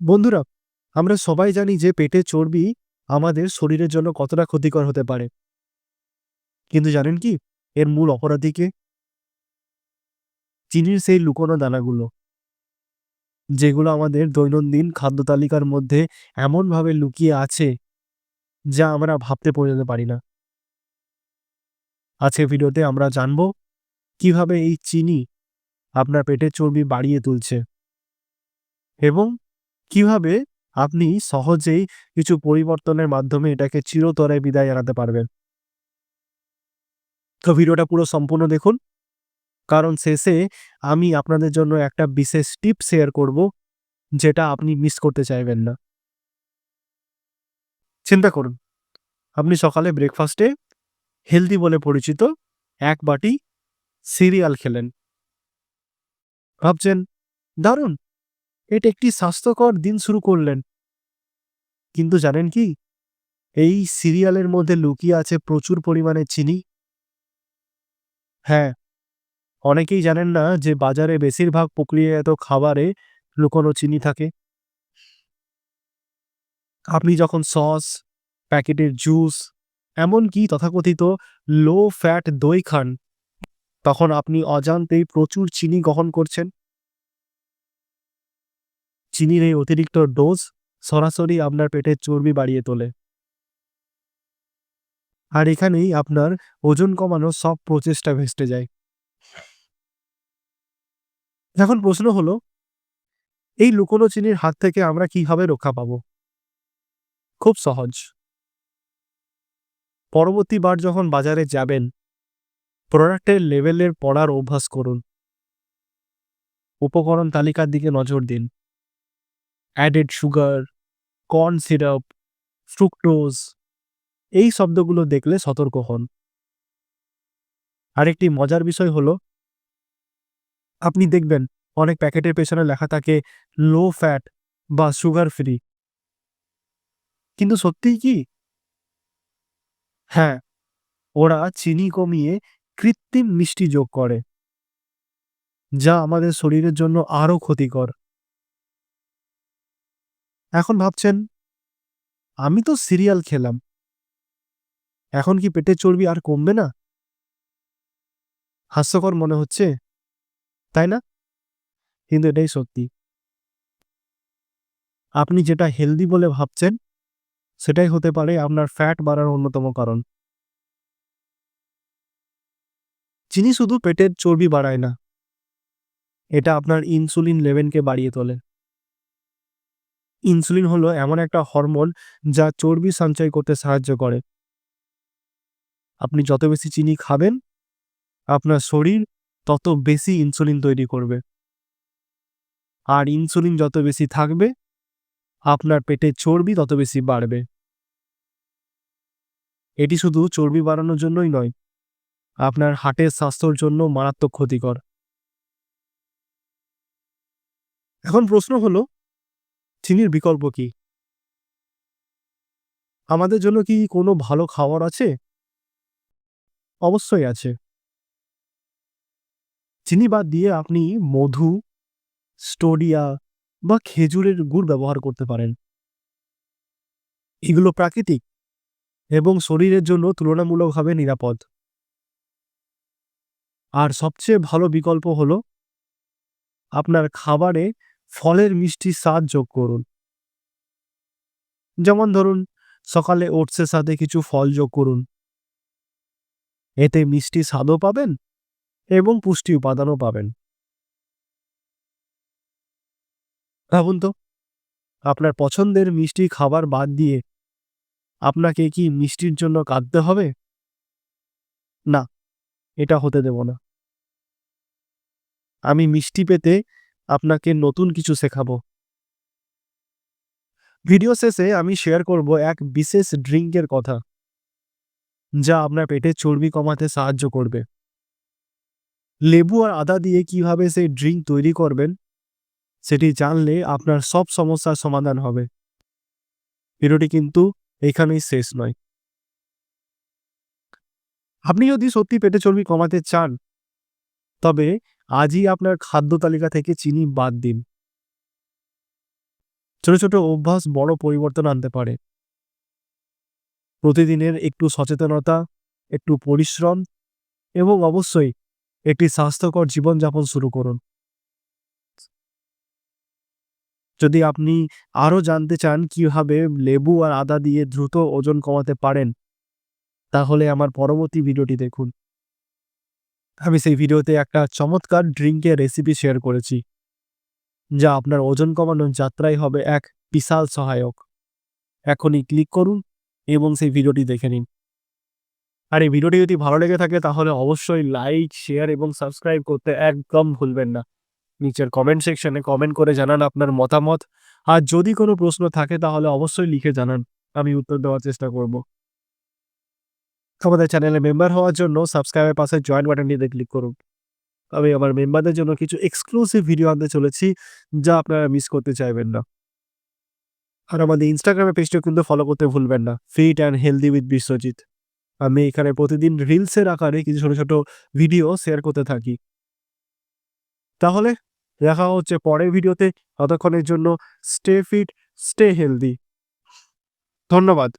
বন্ধুরা, আমরা সবাই জানি যে পেটের চর্বি আমাদের শরীরের জন্য কতটা ক্ষতিকর হতে পারে। কিন্তু জানেন কি? এর মূল অপরাধীকে চিনির সেই লুকোনো দানাগুলো, যেগুলো আমাদের দৈনন্দিন খাদ্য তালিকার মধ্যে এমনভাবে লুকিয়ে আছে যা আমরা ভাবতে পর্যন্ত পারি না। আজকের ভিডিওতে আমরা জানব কীভাবে এই চিনি আপনার পেটের চর্বি বাড়িয়ে তুলছে এবং কীভাবে আপনি সহজেই কিছু পরিবর্তনের মাধ্যমে এটাকে চিরতরে বিদায় জানাতে পারবেন? তো ভিডিওটা পুরো সম্পূর্ণ দেখুন। কারণ শেষে আমি আপনাদের জন্য একটা বিশেষ টিপ শেয়ার করব, যেটা আপনি মিস করতে চাইবেন না। চিন্তা করুন, আপনি সকালে ব্রেকফাস্টে হেলদি বলে পরিচিত এক বাটি সিরিয়াল খেলেন। ভাবছেন, দারুণ! এটা একটি স্বাস্থ্যকর দিন শুরু করলেন। কিন্তু জানেন কি? এই সিরিয়ালের মধ্যে লুকিয়ে আছে প্রচুর পরিমাণে চিনি। হ্যাঁ অনেকেই জানেন না যে বাজারে বেশিরভাগ প্রক্রিয়াজাত খাবারে লুকোনো চিনি থাকে। আপনি যখন সস, প্যাকেটের জুস, এমনকি তথাকথিত লো ফ্যাট দই খান, তখন আপনি অজান্তেই প্রচুর চিনি গ্রহণ করছেন। চিনির এই অতিরিক্ত ডোজ সরাসরি আপনার পেটের চর্বি বাড়িয়ে তোলে। আর এখানেই আপনার ওজন কমানোর সব প্রচেষ্টা ভেস্তে যায়। এখন প্রশ্ন হলো, এই লুকোনো চিনির হাত থেকে আমরা কীভাবে রক্ষা পাব? খুব সহজ। পরবর্তীবার যখন বাজারে যাবেন, প্রোডাক্টের লেভেলের পড়ার অভ্যাস করুন। উপকরণ তালিকার দিকে নজর দিন। Added sugar corn syrup fructose এই শব্দগুলো দেখলে সতর্ক হন। আরেকটি মজার বিষয় হলো, আপনি দেখবেন অনেক প্যাকেটের পেছনে লেখা থাকে, লো ফ্যাট বা সুগার ফ্রি কিন্তু সত্যিই কি? হ্যাঁ ওরা চিনি কমিয়ে কৃত্রিম মিষ্টি যোগ করে, যা আমাদের শরীরের জন্য আরও ক্ষতিকর। এখন ভাবছেন, আমি তো সিরিয়াল খেলাম। এখন কি পেটের চর্বি আর কমবে না? হাস্যকর মনে হচ্ছে, তাই না? কিন্তু এটাই সত্যি। আপনি যেটা হেলদি বলে ভাবছেন, সেটাই হতে পারে আপনার ফ্যাট বাড়ার অন্যতম কারণ। চিনি শুধু পেটের চর্বি বাড়ায় না, এটা আপনার ইনসুলিন লেভেলকে বাড়িয়ে তোলে। ইনসুলিন হলো এমন একটা হরমোন যা চর্বি সঞ্চয় করতে সাহায্য করে। আপনি যত বেশি চিনি খাবেন, আপনার শরীর তত বেশি ইনসুলিন তৈরি করবে। আর ইনসুলিন যত বেশি থাকবে, আপনার পেটে চর্বি তত বেশি বাড়বে। এটি শুধু চর্বি বাড়ানোর জন্যই নয়, আপনার হার্টের স্বাস্থ্যর জন্য মারাত্মক ক্ষতিকর। এখন প্রশ্ন হলো চিনির বিকল্প কি? আমাদের জন্য কি কোনো ভালো খাবার আছে? অবশ্যই আছে। চিনি বাদ দিয়ে আপনি মধু, স্টোডিয়া বা খেজুরের গুড় ব্যবহার করতে পারেন। এগুলো প্রাকৃতিক এবং শরীরের জন্য তুলনামূলকভাবে নিরাপদ। আর সবচেয়ে ভালো বিকল্প হলো আপনার খাবারে ফলের মিষ্টি স্বাদ যোগ করুন। যেমন ধরুন, সকালে ওটসের সাথে কিছু ফল যোগ করুন। এতে মিষ্টি স্বাদও পাবেন এবং পুষ্টি উপাদানও পাবেন। ভাবুন তো, আপনার পছন্দের মিষ্টি খাবার বাদ দিয়ে আপনাকে কি মিষ্টির জন্য কাঁদতে হবে? না, এটা হতে দেব না। আমি মিষ্টি পেতে আপনাকে নতুন কিছু শেখাবো। ভিডিও শেষে আমি শেয়ার করব এক বিশেষ ড্রিঙ্কের কথা, যা আপনার পেটে চর্বি কমাতে সাহায্য করবে। লেবু আর আদা দিয়ে কীভাবে সেই ড্রিঙ্ক তৈরি করবেন, সেটি জানলে আপনার সব সমস্যার সমাধান হবে। ভিডিওটি কিন্তু এখানেই শেষ নয়। আপনি যদি সত্যি পেটে চর্বি কমাতে চান, তবে আজই আপনার খাদ্য তালিকা থেকে চিনি বাদ দিন। ছোট ছোট অভ্যাস বড় পরিবর্তন আনতে পারে। প্রতিদিনের একটু সচেতনতা, একটু পরিশ্রম এবং অবশ্যই একটি স্বাস্থ্যকর জীবনযাপন শুরু করুন। যদি আপনি আরও জানতে চান কীভাবে লেবু আর আদা দিয়ে দ্রুত ওজন কমাতে পারেন, তাহলে আমার পরবর্তী ভিডিওটি দেখুন। আমি সেই ভিডিওতে একটা চমৎকার ড্রিঙ্কের রেসিপি শেয়ার করেছি, যা আপনার ওজন কমানোর যাত্রায় হবে এক বিশাল সহায়ক। এখনই ক্লিক করুন এবং সেই ভিডিওটি দেখে নিন। আর এই ভিডিওটি যদি ভালো লেগে থাকে, তাহলে অবশ্যই লাইক শেয়ার এবং সাবস্ক্রাইব করতে একদম ভুলবেন না। নিচের কমেন্ট সেকশনে কমেন্ট করে জানান আপনার মতামত। আর যদি কোনো প্রশ্ন থাকে, তাহলে অবশ্যই লিখে জানান। আমি উত্তর দেওয়ার চেষ্টা করব। আমাদের চ্যানেলে মেম্বার হওয়ার জন্য সাবস্ক্রাইবের পাশে জয়েন বাটনটিতে ক্লিক করুন। আমি আমার মেম্বারদের জন্য কিছু এক্সক্লুসিভ ভিডিও আনতে চলেছি, যা আপনারা মিস করতে চাইবেন না। আর আমাদের ইনস্টাগ্রামে পেজটিও কিন্তু ফলো করতে ভুলবেন না। Fit and healthy with Biswajit আমি এখানে প্রতিদিন রিলসের আকারে কিছু ছোট ছোট ভিডিও শেয়ার করতে থাকি। তাহলে দেখা হচ্ছে পরের ভিডিওতে ততক্ষণের জন্য স্টে ফিট স্টে হেলদি ধন্যবাদ।